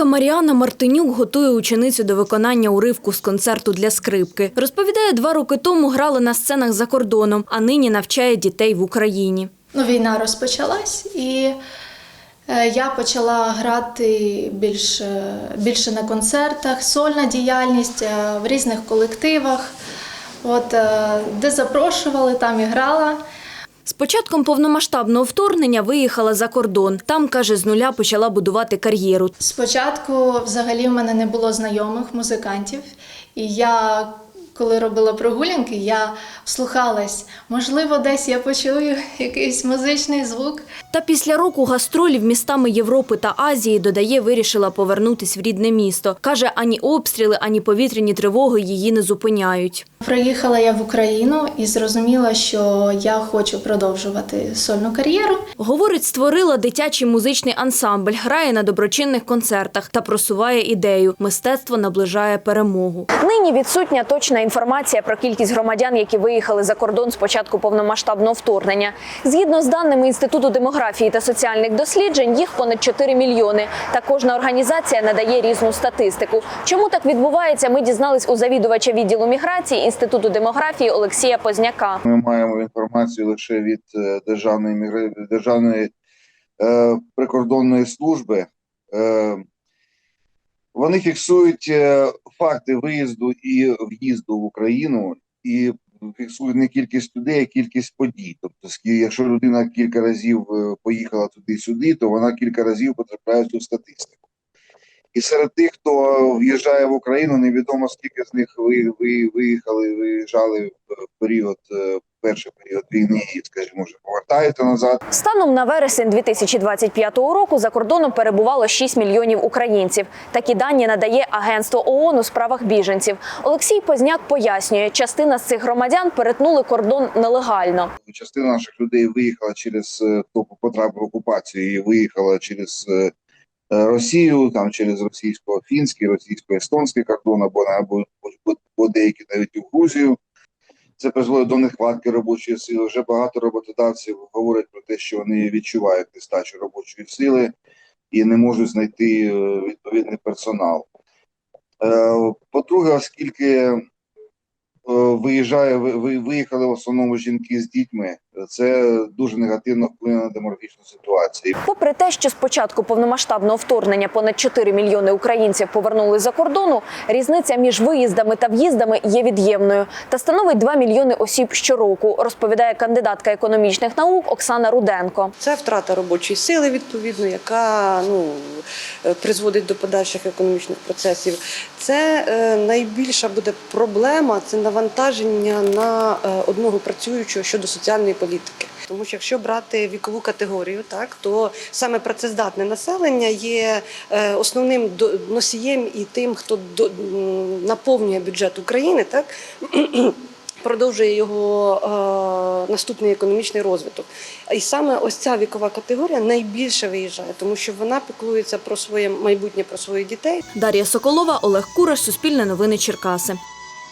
Черкаська Маріана Мартинюк готує ученицю до виконання уривку з концерту для скрипки. Розповідає, два роки тому грала на сценах за кордоном, а нині навчає дітей в Україні. Ну, війна розпочалась, і е, я почала грати більше, більше на концертах, сольна діяльність е, в різних колективах. От, е, де запрошували, там і грала. З початком повномасштабного вторгнення виїхала за кордон. Там, каже, з нуля почала будувати кар'єру. Спочатку взагалі в мене не було знайомих музикантів, і я, коли робила прогулянки, я вслухалась, можливо, десь я почую якийсь музичний звук. Та після року гастролів містами Європи та Азії, додає, вирішила повернутись в рідне місто. Каже, ані обстріли, ані повітряні тривоги її не зупиняють. Приїхала я в Україну і зрозуміла, що я хочу продовжувати сольну кар'єру. Говорить, створила дитячий музичний ансамбль, грає на доброчинних концертах та просуває ідею. Мистецтво наближає перемогу. Нині відсутня точна інформація про кількість громадян, які виїхали за кордон з початку повномасштабного вторгнення. Згідно з даними Інституту демографії та соціальних досліджень, їх понад 4 мільйони. Та кожна організація надає різну статистику. Чому так відбувається? Ми дізнались у завідувача відділу міграції Інституту демографії Олексія Позняка. Ми маємо інформацію лише від е, державної державної е, прикордонної служби. Е, вони фіксують е, факти виїзду і в'їзду в Україну і фіксують не кількість людей, а кількість подій. Тобто, якщо людина кілька разів е, поїхала туди-сюди, то вона кілька разів потрапляє в цю статистику. І серед тих, хто в'їжджає в Україну, невідомо скільки з них ви, ви, виїхали, виїжджали в період, е, перший період війни, і, скажімо, вже повертаються назад. Станом на вересень 2025 року за кордоном перебувало 6 мільйонів українців. Такі дані надає Агентство ООН у справах біженців. Олексій Позняк пояснює, частина з цих громадян перетнули кордон нелегально. Частина наших людей виїхала через е, хто потрапив в окупацію, і виїхала через е, Росію, там через російсько-фінський, російсько-естонський кордон, або або, або, деякі навіть у Грузію. Це призвело до нехватки робочої сили. Вже багато роботодавців говорять про те, що вони відчувають нестачу робочої сили і не можуть знайти е, відповідний персонал. Е, По-друге, оскільки е, виїжджає, ви- ви- виїхали в основному жінки з дітьми, це дуже негативно вплине на демографічну ситуацію. Попри те, що з початку повномасштабного вторгнення понад 4 мільйони українців повернули за кордону, різниця між виїздами та в'їздами є від'ємною та становить 2 мільйони осіб щороку, розповідає кандидатка економічних наук Оксана Руденко. Це втрата робочої сили, відповідно, яка ну, е, призводить до подальших економічних процесів. Це е, найбільша буде проблема це навантаження на е, одного працюючого щодо соціальної політики. Тому що якщо брати вікову категорію, так то саме працездатне населення є е, основним носієм і тим, хто наповнює бюджет України, так продовжує його е, наступний економічний розвиток. І саме ось ця вікова категорія найбільше виїжджає, тому що вона піклується про своє майбутнє, про своїх дітей. Дар'я Соколова, Олег Кураш, Суспільне новини Черкаси.